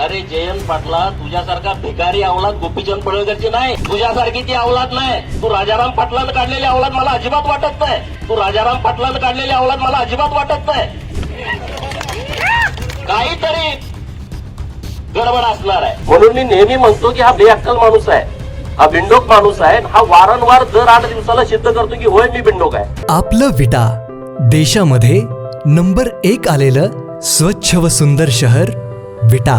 अरे जयंत पाटला तुझ्यासारखा भिकारी अवलाद गोपीचंद पडळकरची नाही. तुझ्यासारखी ती अवलाद नाही. तू राजाराम पाटलानं काढलेली अवलाद मला अजिबात वाटत नाही. तू राजाराम पाटलानं काढलेली अवलाद मला अजिबात वाटत नाही. काहीतरी गडबड असणार आहे. म्हणून मी नेहमी म्हणतो की हा बेअक्कल माणूस आहे. हा बिंडोक माणूस आहे. हा वारंवार दर आठ दिवसाला सिद्ध करतो की होय मी बिंडोक आहे. आपलं विटा देशामध्ये नंबर एक आलेलं स्वच्छ व सुंदर शहर विटा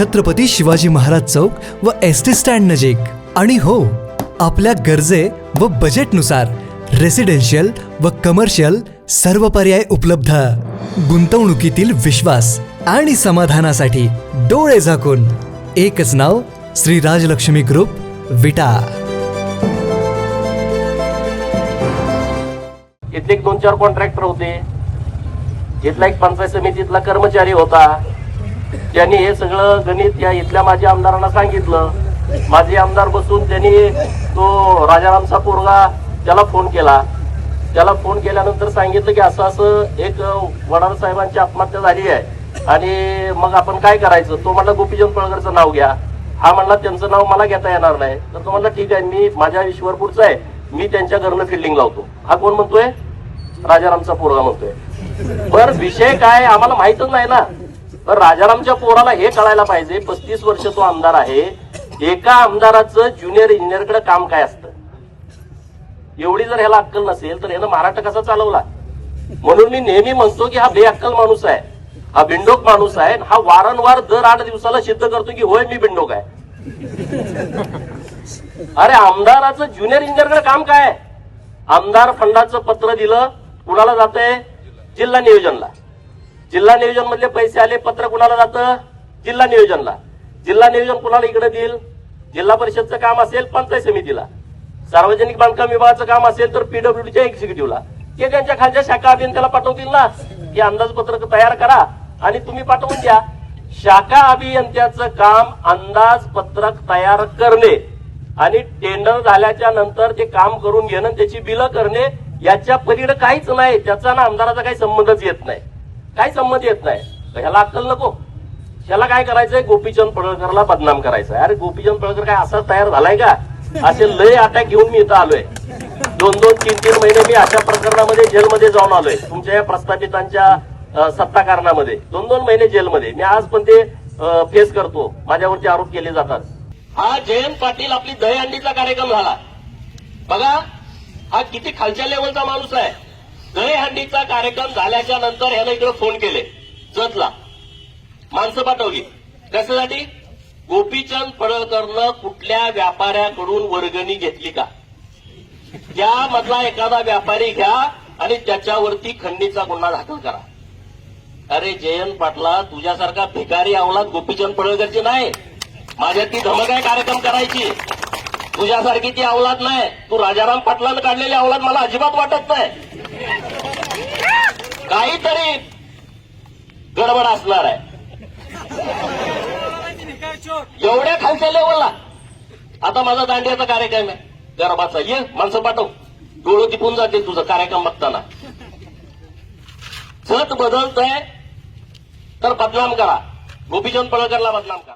छत्रपती शिवाजी महाराज चौक व एस टी स्टँड नजीक. आणि हो आपल्या गरजे व बजेटनुसार रेसिडेन्शियल व कमर्शियल सर्व पर्याय उपलब्ध. गुंतवणुकीतील विश्वास आणि समाधानासाठी डोळे झाकून एकच नाव श्री राजलक्ष्मी ग्रुप विटा. इथले एक दोन चार कॉन्ट्रॅक्टर होते. इथला एक पंचायत समितीतला कर्मचारी होता. त्यांनी हे सगळं गणित या इथल्या माझ्या आमदारांना सांगितलं. माझे आमदार बसून त्यांनी तो राजारामचा पोरगा त्याला फोन केला. त्याला फोन केल्यानंतर सांगितलं की असं असं एक वडार साहेबांची आत्महत्या झाली आहे. आणि मग आपण काय करायचं? तो म्हणला गोपीचंद पळगरचं नाव घ्या. हा म्हणला त्यांचं नाव मला घेता येणार नाही. तर तो म्हणला ठीक आहे मी माझ्या ईश्वरपूरचा आहे. मी त्यांच्या घरनं फिल्डिंग लावतो. हा कोण म्हणतोय? राजारामचा पोरगा म्हणतोय. बर विषय काय आम्हाला माहितच नाही ना. तर राजारामच्या पोराला हे कळायला पाहिजे पस्तीस वर्ष तो आमदार आहे. एका आमदाराचं ज्युनियर इंजिनियरकडे काम काय असतं? एवढी जर ह्याला अक्कल नसेल तर ह्यानं महाराष्ट्र कसा चालवला? म्हणून मी नेहमी म्हणतो की हा बेअक्कल माणूस आहे हा बिंडोक माणूस आहे हा वारंवार दर आठ दिवसाला सिद्ध करतो की होय मी बिंडोक आहे. अरे आमदाराचं ज्युनियर इंजिनियरकडे काम काय? आहे? आमदार फंडाचं पत्र दिलं कुणाला जातंय? जिल्हा नियोजनला. जिल्हा नियोजन मधले पैसे आले पत्र कुणाला जातं? जिल्हा नियोजनला. जिल्हा नियोजन कुणाला इकडे देईल? जिल्हा परिषदचं काम असेल पंचायत समितीला. सार्वजनिक बांधकाम विभागाचं काम असेल तर पीडब्ल्यूडीच्या एक्झिक्युटिव्हला ते त्यांच्या खालच्या शाखा अभियंत्याला पाठवतील ना? हे अंदाजपत्रक तयार करा आणि तुम्ही पाठवून द्या. शाखा अभियंत्याचं काम अंदाजपत्रक तयार करणे आणि टेंडर झाल्याच्यानंतर ते काम करून घेणं त्याची बिलं करणे याच्या पलीकडे काहीच नाही. त्याचा ना आमदाराचा काही संबंधच येत नाही. काही संमती येत नाही? तर ह्याला अक्कल नको. ह्याला काय करायचंय? गोपीचंद पडळकरला बदनाम करायचंय. अरे गोपीचंद पडळकर काय असा तयार झालाय का? असे लय अटॅक घेऊन मी इथं आलोय. दोन दोन तीन तीन महिने मी अशा प्रकरणामध्ये जेलमध्ये जाऊन आलोय. तुमच्या या प्रस्थापितांच्या सत्ता कारणामध्ये दोन दोन महिने जेलमध्ये. मी आज पण ते फेस करतो. माझ्यावरती आरोप केले जातात. हा जयंत पाटील आपली दहीहंडीचा कार्यक्रम झाला. बघा हा किती खालच्या लेवलचा माणूस आहे. दहीहंडीचा कार्यक्रम झाल्याच्यानंतर ह्यानं इकडे फोन केले. जतला. माणसं पाठवली. कशासाठी? गोपीचंद पडळकरनं कुठल्या व्यापाऱ्याकडून वर्गणी घेतली का? त्यामधला एखादा व्यापारी घ्या आणि त्याच्यावरती खंडीचा गुन्हा दाखल करा. अरे जयंत पाटला तुझ्यासारखा भिकारी आवलात गोपीचंद पडळकरची नाही. माझ्या ती धमक आहे कार्यक्रम करायची. तुझ्यासारखी ती अवलाद नाही. तू राजाराम पाटलानं काढलेली अवलाद मला अजिबात वाटत नाही. काहीतरी गडबड असणार आहे. एवढ्या खालच्या लेवलला आता माझा दांडियाचा कार्यक्रम आहे. गरबाचा ये माणसं पाठव. डोळं टिपून जाते तुझं कार्यक्रम बघताना. छत बदलतंय तर बदनाम करा. गोपीचंद पळकरला बदनाम करा.